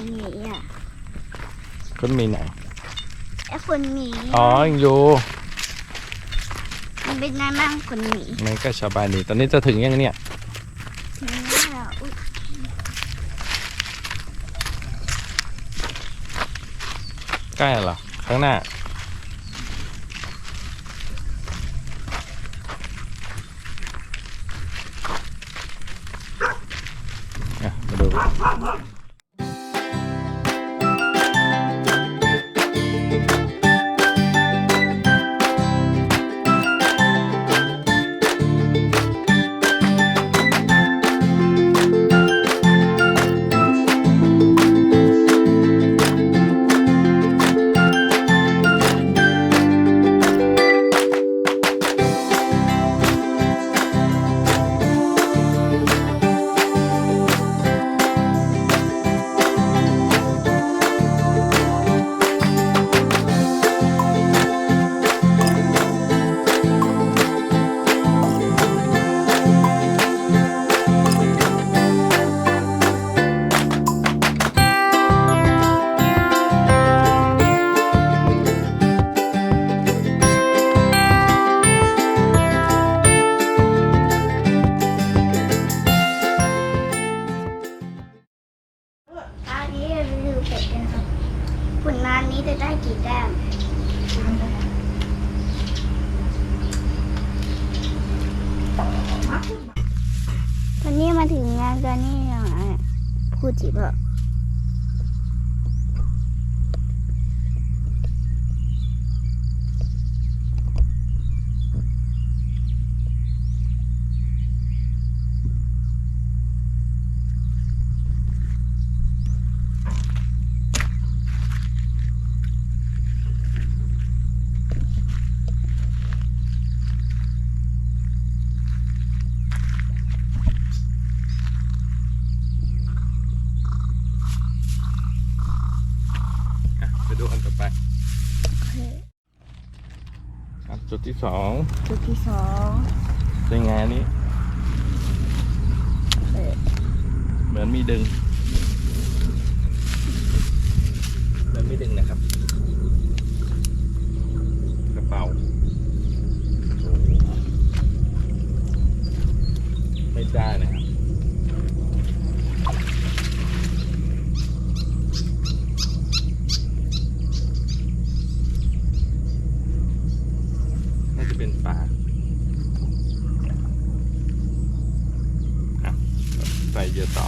เอ้ยขนหมีอะคุณมีไหน ไอ้ขนหมีอ๋อยังอยู่ มันเป็นไงบ้างขนหมีมันก็สบายดีตอนนี้จะถึงยังเนี่ย ถึงแล้วอุ๊ยใกล้เหรอ ข้างหน้า ดูอันต่อไปครับจุดที่สองจุดที่สองเป็นไงอันนี้เปิดเหมือนมีดึงเหมือนมีดึงนะครับ กระเป๋าไม่ได้นะครับ น่าจะเป็นปลาอะใส่เยอะต่อ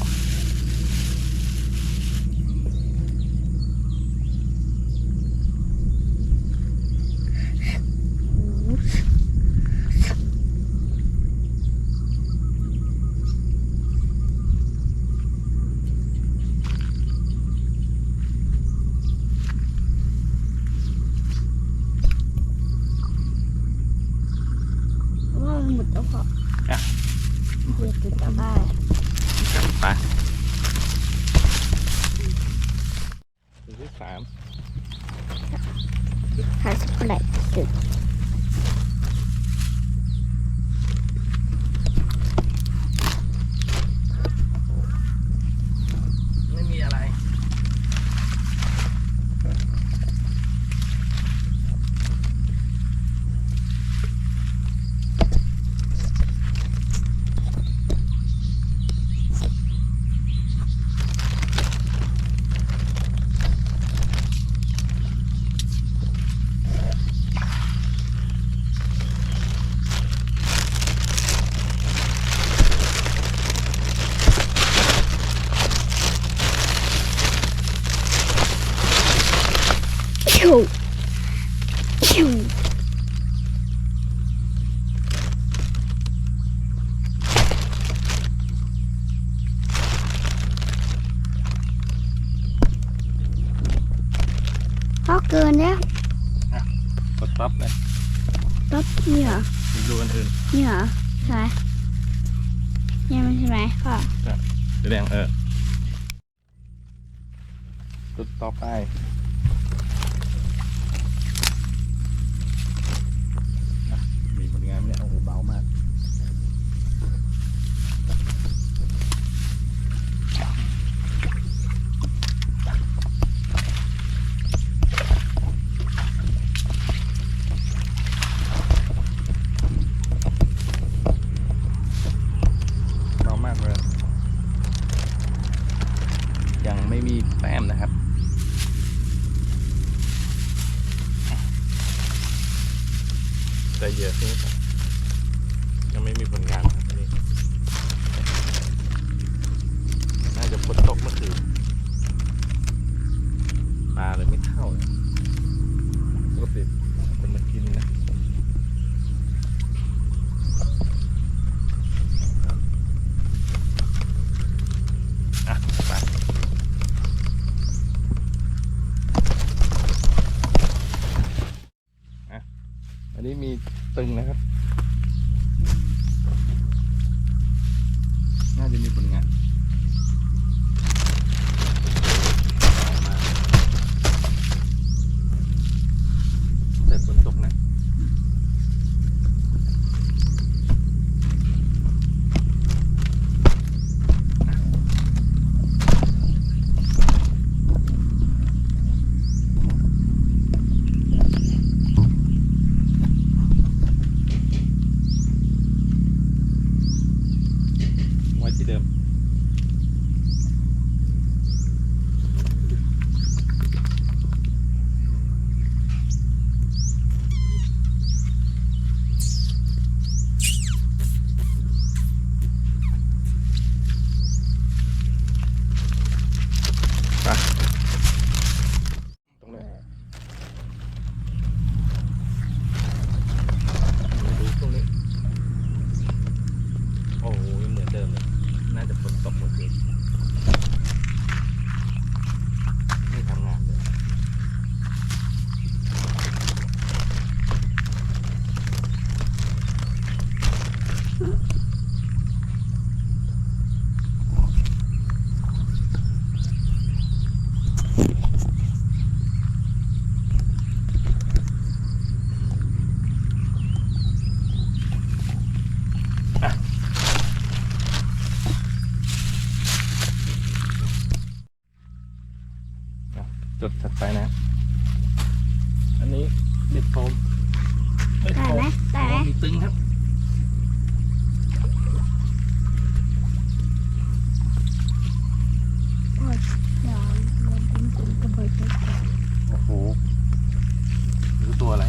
ว่ามันหมดแล้วพอ อะ เดี๋ยวจุดต่อไป กลับไปจุดที่สาม หาส กแลตจุด ไม่มีอะไร ชิวชิวพอ เกินแล้วกดปั๊บเลยปั๊บนี่เหรอดูอันอื่นนี่เหรอใช่ไหมนี่มันใช่ไหมพ่อดูแดงเออ จุดต่อไป แต่เยอะขึ้นครับยังไม่มีผลงานครับอันนี้ น่าจะฝนตกเมื่อคืนปลาเลยไม่เท่าเลยปกติคนมากินนะไปอะอั นนี้มีตึงนะครับ น่าจะมีผลงาน อันนี้เด็ดโฟมเด็ดได้โฟไหมมได้ไหมมีตึงครับโอ้ยเดี๋ยวลงเป็นกลุ่มกระเบิดไปก่อนโอ้โหรู้ตัวอะไร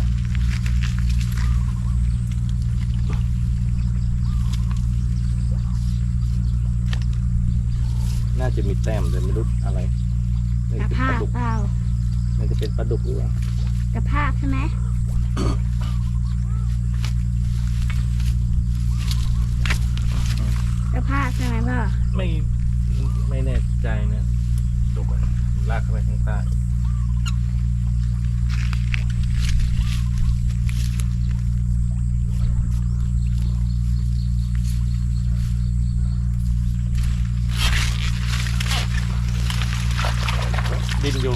น่าจะมีแต้มแต่ไม่รู้อะไรน่กระจะเป็นพาปลากดุกเปล่า น่าจะเป็นปลาดุกหรือเปล่ากระพากใช่ไหมกระพากใช่ไหมพ่อไม่ไม่แน่ใจนะดุกอะลากเข้าไปข้างใต้ดินอยู่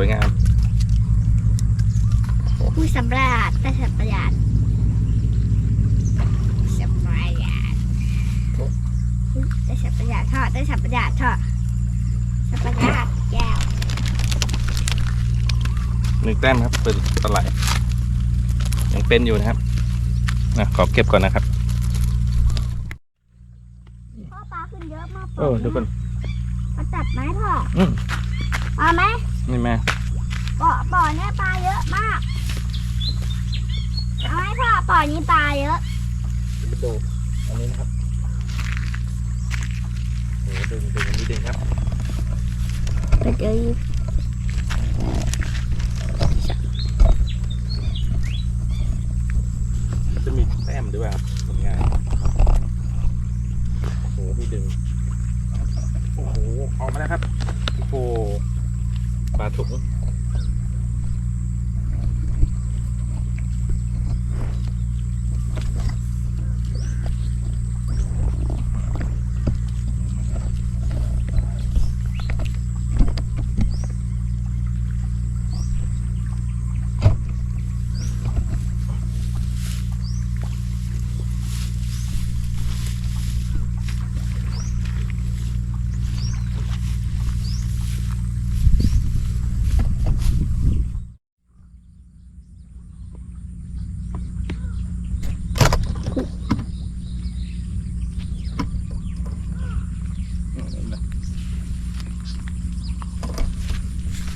วยงามอุ้ยสำราญได้สัมปทานสัมปทานอุ๊ยได้สัมปทานทอดได้สัมปทานทอดสัมปทานแก้วหนึ่งแต้มครับเป็นปลาไหลยังเป็นอยู่นะครับนะขอเก็บก่อนนะครับพ่อปลาขึ้นเยอะมากเออดูก่อนมาจับไหมพ่ออืม มาไหมนี่แม่บ่อบ่อเนี้ยปลาเยอะมากเอาไหมพ่อบ่อนี้ปลาเยอะจะไปดู อันนี้นะครับโอ้ดึงดึงอันนี้ดึงครับ ไปเจอจะมีแต้มด้วยครับผลงานโอ้โหนี่ดึง โอ้มาแล้วครับโอ้โห ป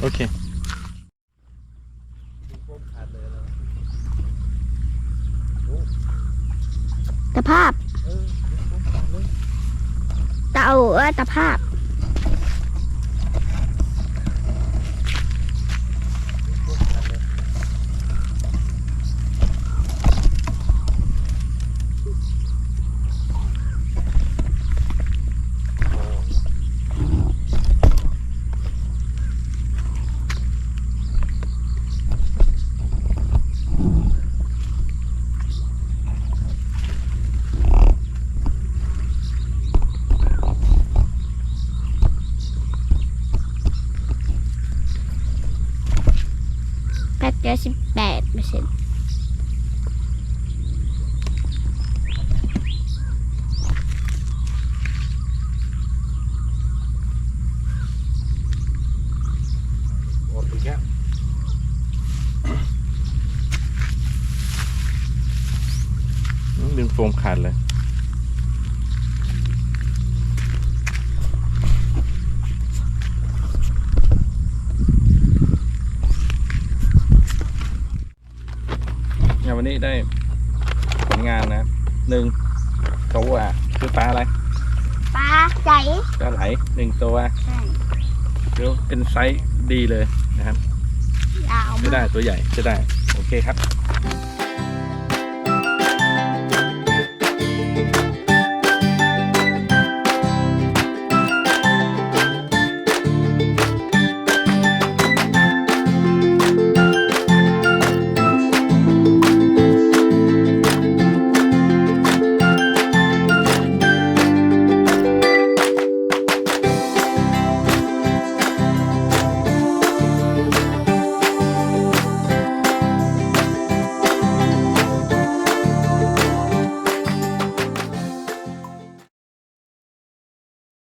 โอเคตะภาพตะเอาเออตะภาพ แปดเจ็ดสิบแปดเปอร์เซ็นต์ หมดอีกแล้วอื มดึงโฟมขาดเลยเนี่ยวันนี้ได้ผลงานนะหนึ่งตัวคือปลาอะไรปลาใจปลาไหลหนึ่งตัวใช่เดี๋ยวเป็นไซส์ดีเลยนะครับ ยาวไม่ได้ตัวใหญ่จะได้ โอเคครับ